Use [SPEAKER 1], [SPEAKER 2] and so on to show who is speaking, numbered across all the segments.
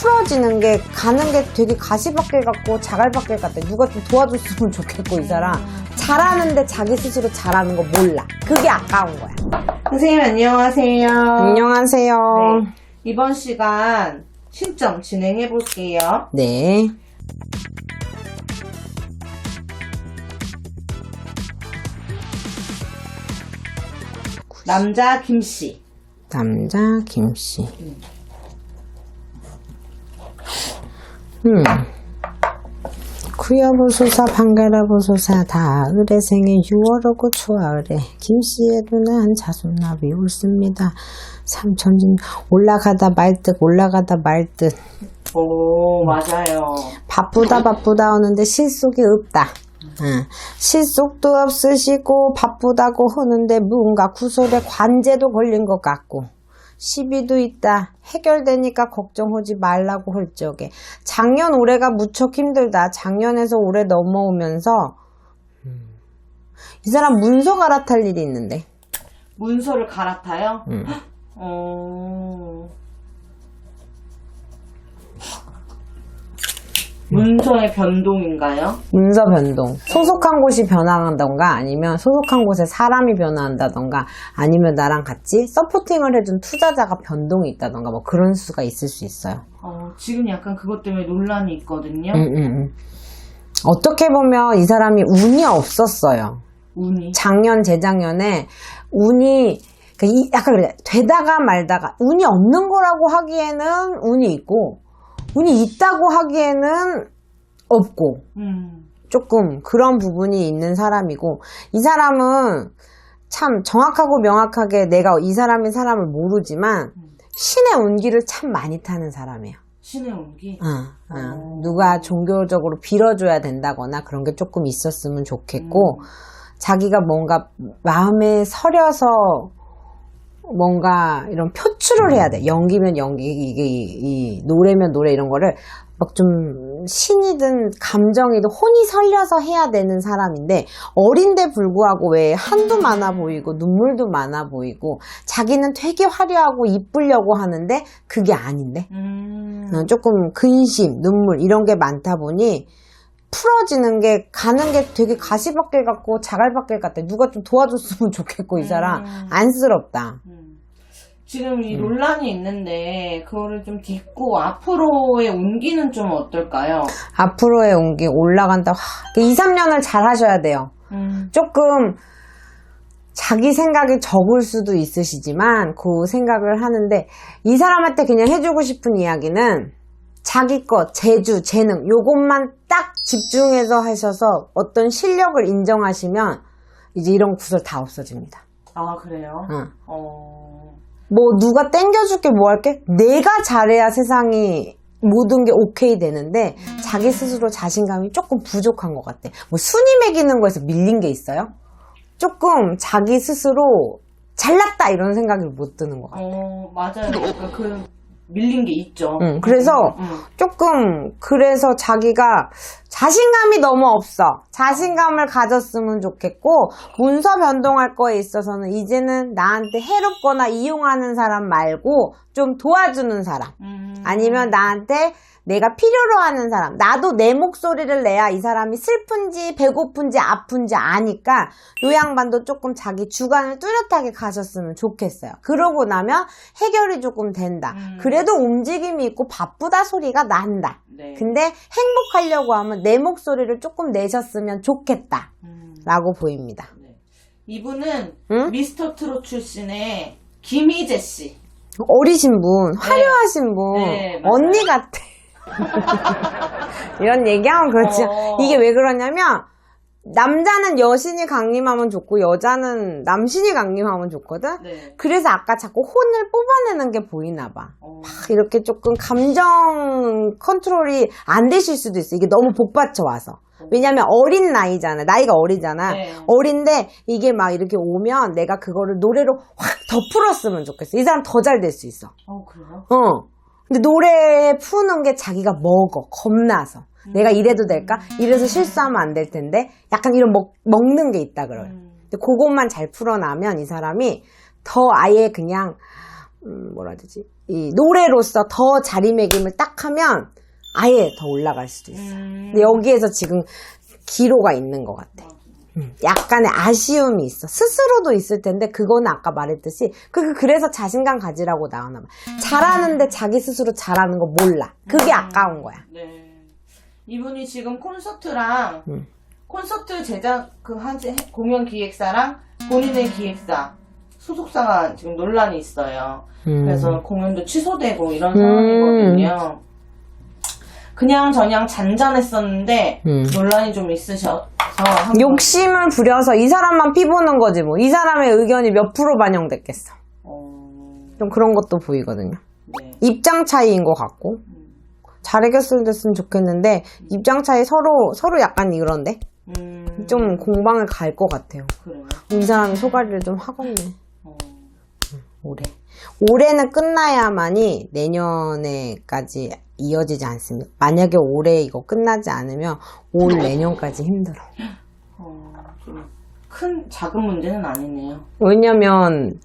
[SPEAKER 1] 풀어지는 게 가는 게 되게 가시밭길 같고 자갈밭길 같아. 누가 좀 도와줬으면 좋겠고 이 사람 잘하는데 자기 스스로 잘하는 거 몰라. 그게 아까운 거야.
[SPEAKER 2] 선생님 안녕하세요.
[SPEAKER 1] 안녕하세요.
[SPEAKER 2] 네, 이번 시간 신점 진행해 볼게요.
[SPEAKER 1] 네.
[SPEAKER 2] 남자 김씨.
[SPEAKER 1] 남자 김씨. 음. 구여보소사 반가라보소사 다 을의 생에 6월하고 초하을에 김씨의 누나한 자손나비 옳습니다. 삼천진 올라가다 말듯 올라가다 말듯
[SPEAKER 2] 오, 맞아요.
[SPEAKER 1] 바쁘다 바쁘다 하는데 실속이 없다. 응. 실속도 없으시고 바쁘다고 하는데 뭔가 구설에 관제도 걸린 것 같고 시비도 있다. 해결되니까 걱정하지 말라고 할 적에 작년 올해가 무척 힘들다. 작년에서 올해 넘어오면서 음. 이 사람 문서 갈아탈 일이 있는데
[SPEAKER 2] 문서를 갈아타요?
[SPEAKER 1] 음.
[SPEAKER 2] 어... 문서의 변동인가요?
[SPEAKER 1] 문서 변동 소속한 곳이 변화한다던가 아니면 소속한 곳에 사람이 변화한다던가 아니면 나랑 같이 서포팅을 해준 투자자가 변동이 있다던가 뭐 그런 수가 있을 수 있어요
[SPEAKER 2] 어, 지금 약간 그것 때문에 논란이 있거든요.
[SPEAKER 1] 음, 음, 음. 어떻게 보면 이 사람이 운이 없었어요
[SPEAKER 2] 운이.
[SPEAKER 1] 작년 재작년에 운이 그 이- 약간 그래 되다가 말다가 운이 없는 거라고 하기에는 운이 있고 운이 있다고 하기에는 없고
[SPEAKER 2] 음.
[SPEAKER 1] 조금 그런 부분이 있는 사람이고 이 사람은 참 정확하고 명확하게 내가 이 사람의 사람을 모르지만 신의 온기를 참 많이 타는 사람이에요.
[SPEAKER 2] 신의 온기?
[SPEAKER 1] 어, 어. 누가 종교적으로 빌어줘야 된다거나 그런 게 조금 있었으면 좋겠고 자기가 뭔가 마음에 서려서 뭔가 이런 표출을 해야 돼. 연기면 연기, 이게 이, 이 노래면 노래 이런 거를 막 좀 신이든 감정이든 혼이 설려서 해야 되는 사람인데 어린데 불구하고 왜 한도 많아 보이고 눈물도 많아 보이고 자기는 되게 화려하고 이쁘려고 하는데 그게 아닌데
[SPEAKER 2] 음.
[SPEAKER 1] 어, 조금 근심, 눈물 이런 게 많다 보니 풀어지는 게 가는 게 되게 가시밭길 같고 자갈밭길 같아. 누가 좀 도와줬으면 좋겠고 이 사람
[SPEAKER 2] 음.
[SPEAKER 1] 안쓰럽다.
[SPEAKER 2] 음. 지금 이 논란이 있는데 그거를 좀 딛고 앞으로의 온기는 좀 어떨까요?
[SPEAKER 1] 앞으로의 온기 올라간다. 하, 2, 3년을 잘 하셔야 돼요.
[SPEAKER 2] 음.
[SPEAKER 1] 조금 자기 생각이 적을 수도 있으시지만 그 생각을 하는데 이 사람한테 그냥 해주고 싶은 이야기는 자기 것, 재주, 재능 요것만 딱 집중해서 하셔서 어떤 실력을 인정하시면 이제 이런 구설 다 없어집니다.
[SPEAKER 2] 아 그래요?
[SPEAKER 1] 응.
[SPEAKER 2] 어.
[SPEAKER 1] 뭐 누가 땡겨줄게 뭐 할게 내가 잘해야 세상이 모든 게 오케이 되는데 자기 스스로 자신감이 조금 부족한 것 같아. 뭐 순위 매기는 거에서 밀린 게 있어요? 조금 자기 스스로 잘났다 이런 생각이 못 드는 것 같아.
[SPEAKER 2] 어 맞아요. 그러니까 그 밀린 게 있죠.
[SPEAKER 1] 응, 그래서
[SPEAKER 2] 음, 음.
[SPEAKER 1] 조금 그래서 자기가 자신감이 너무 없어. 자신감을 가졌으면 좋겠고 문서 변동할 거에 있어서는 이제는 나한테 해롭거나 이용하는 사람 말고 좀 도와주는 사람.
[SPEAKER 2] 음.
[SPEAKER 1] 아니면 나한테 내가 필요로 하는 사람. 나도 내 목소리를 내야 이 사람이 슬픈지 배고픈지 아픈지 아니까 요 양반도 조금 자기 주관을 뚜렷하게 가셨으면 좋겠어요. 그러고 나면 해결이 조금 된다.
[SPEAKER 2] 음.
[SPEAKER 1] 그래도 움직임이 있고 바쁘다 소리가 난다.
[SPEAKER 2] 네.
[SPEAKER 1] 근데 행복하려고 하면 내 목소리를 조금 내셨으면 좋겠다.
[SPEAKER 2] 음.
[SPEAKER 1] 라고 보입니다.
[SPEAKER 2] 네. 이분은
[SPEAKER 1] 응?
[SPEAKER 2] 미스터 트롯 출신의 김희재 씨.
[SPEAKER 1] 어리신 분, 화려하신 분,
[SPEAKER 2] 네, 맞아요.
[SPEAKER 1] 언니 같아. 이런 얘기하면 그렇지.
[SPEAKER 2] 어.
[SPEAKER 1] 이게 왜 그러냐면, 남자는 여신이 강림하면 좋고, 여자는 남신이 강림하면 좋거든?
[SPEAKER 2] 네.
[SPEAKER 1] 그래서 아까 자꾸 혼을 뽑아내는 게 보이나 봐.
[SPEAKER 2] 어.
[SPEAKER 1] 이렇게 조금 감정 컨트롤이 안 되실 수도 있어. 이게 너무 복받쳐 와서. 왜냐면 어린 나이잖아. 나이가 어리잖아.
[SPEAKER 2] 네.
[SPEAKER 1] 어린데 이게 막 이렇게 오면 내가 그거를 노래로 확 더 풀었으면 좋겠어. 이 사람 더 잘 될 수 있어.
[SPEAKER 2] 어 그래요?
[SPEAKER 1] 어. 근데 노래 푸는 게 자기가 먹어. 겁나서. 내가 이래도 될까? 이래서 실수하면 안 될 텐데. 약간 이런 먹, 먹는 게 있다 그래요.
[SPEAKER 2] 음.
[SPEAKER 1] 근데 그것만 잘 풀어나면 이 사람이 더 아예 그냥 음, 뭐라 해야 되지? 이 노래로서 더 자리매김을 딱 하면 아예 더 올라갈 수도 있어.
[SPEAKER 2] 음.
[SPEAKER 1] 근데 여기에서 지금 기로가 있는 것 같아. 음, 약간의 아쉬움이 있어. 스스로도 있을 텐데 그거는 아까 말했듯이 그 그래서 자신감 가지라고 나오나 봐. 잘하는데 자기 스스로 잘하는 거 몰라. 그게 아까운 거야.
[SPEAKER 2] 네. 이분이 지금 콘서트랑
[SPEAKER 1] 음.
[SPEAKER 2] 콘서트 제작 그 한지 공연 기획사랑 본인의 기획사 소속사가 지금 논란이 있어요.
[SPEAKER 1] 음.
[SPEAKER 2] 그래서 공연도 취소되고 이런
[SPEAKER 1] 음.
[SPEAKER 2] 상황이거든요. 그냥 저냥 잔잔했었는데
[SPEAKER 1] 음.
[SPEAKER 2] 논란이 좀 있으셔 서 한번-
[SPEAKER 1] 욕심을 부려서 이 사람만 피보는 거지 뭐. 이 사람의 의견이 몇 프로 반영됐겠어.
[SPEAKER 2] 어,
[SPEAKER 1] 좀 그런 것도 보이거든요.
[SPEAKER 2] 네.
[SPEAKER 1] 입장 차이인 것 같고 잘해겼으면 됐으면 좋겠는데 입장 차이 서로 서로 약간 이런데
[SPEAKER 2] 음,
[SPEAKER 1] 좀 공방을 갈 것 같아요.
[SPEAKER 2] 그래요.
[SPEAKER 1] 이 사람이 소가리를 좀 하겠네.
[SPEAKER 2] 어,
[SPEAKER 1] 올해. 올해는 끝나야만이 내년에까지 이어지지 않습니다. 만약에 올해 이거 끝나지 않으면 올 내년까지 힘들어.
[SPEAKER 2] 어, 좀큰 작은 문제는 아니네요.
[SPEAKER 1] 왜냐면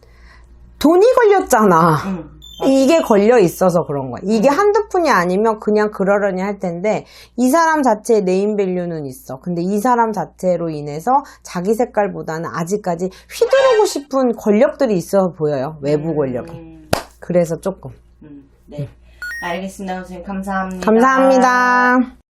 [SPEAKER 1] 돈이 걸렸잖아.
[SPEAKER 2] 음,
[SPEAKER 1] 이게 걸려 있어서 그런 거야. 이게 한두 푼이 아니면 그냥 그러려니 할 텐데 이 사람 자체의 네임밸류는 있어. 근데 이 사람 자체로 인해서 자기 색깔보다는 아직까지 휘두르고 싶은 권력들이 있어 보여요. 외부 권력이.
[SPEAKER 2] 음,
[SPEAKER 1] 그래서 조금.
[SPEAKER 2] 음, 네. 알겠습니다. 선생님 감사합니다.
[SPEAKER 1] 감사합니다.